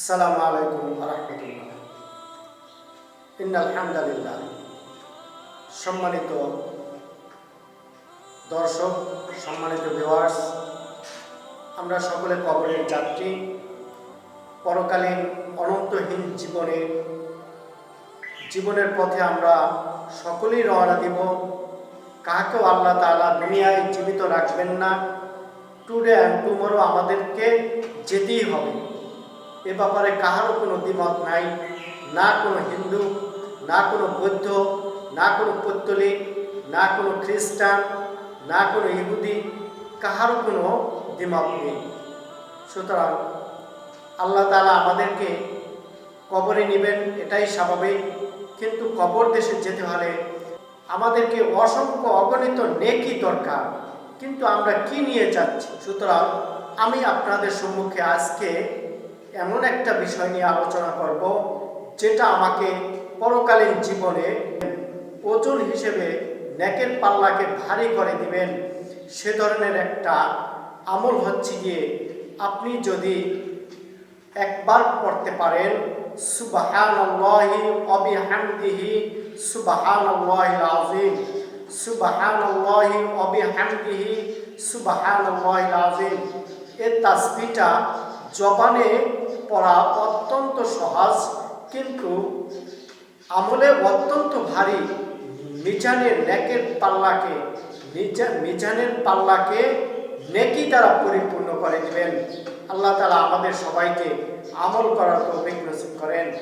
আসসালামু আলাইকুম রহমতুল্লাহ। ইন্নাল হামদালিল্লাহ। সম্মানিত দর্শক, সম্মানিত ভিউয়ার্স আমরা সকলে কবরের যাত্রী। পরকালীন অনন্তহীন জীবনে, জীবনের পথে আমরা সকলেই রওনা দিব। কাকেও আল্লাহ তাআলা দুনিয়ায় জীবিত রাখবেন না। টুডে অ্যান্ড টুমোরো আমাদেরকে যেতেই হবে। এ ব্যাপারে কাহারও কোনো দ্বিমত নাই, না কোনো হিন্দু, না কোনো বৌদ্ধ, না কোনো পত্তলিক না কোনো খ্রিস্টান, না কোনো ইহুদি, কাহারও কোনো দ্বিমত নেই। সুতরাং আল্লাহ তালা আমাদেরকে কবরে নেবেন, এটাই স্বাভাবিক। কিন্তু কবর দেশে যেতে হলে আমাদেরকে অসংখ্য অগণিত নেকি দরকার। কিন্তু আমরা কি নিয়ে যাচ্ছি? সুতরাং আমি আপনাদের সম্মুখে আজকে এমন একটা বিষয় নিয়ে আলোচনা করব, যেটা আমাকে পরকালীন জীবনে ওজন হিসেবে নেকের পাল্লাকে ভারী করে দিবেন। সে ধরনের একটা আমল হচ্ছে গিয়ে আপনি যদি একবার পড়তে পারেন, সুবহানাল্লাহি ওয়া বিহামদিহি, সুবহানাল্লাহিল আযীম, সুবহানাল্লাহি ওয়া বিহামদিহি, সুবহানাল্লাহিল আযীম। এই তাসবিহটা জবানে পড়া অত্যন্ত সহজ, কিন্তু আমলে অত্যন্ত ভারী মিজানের নেকের পাল্লাকে, মিজা- মিজানের পাল্লাকে নেকি তারা পরিপূর্ণ করে দিবেন আল্লাহ তালা আমাদের সবাইকে আমল করার নসিব করেন।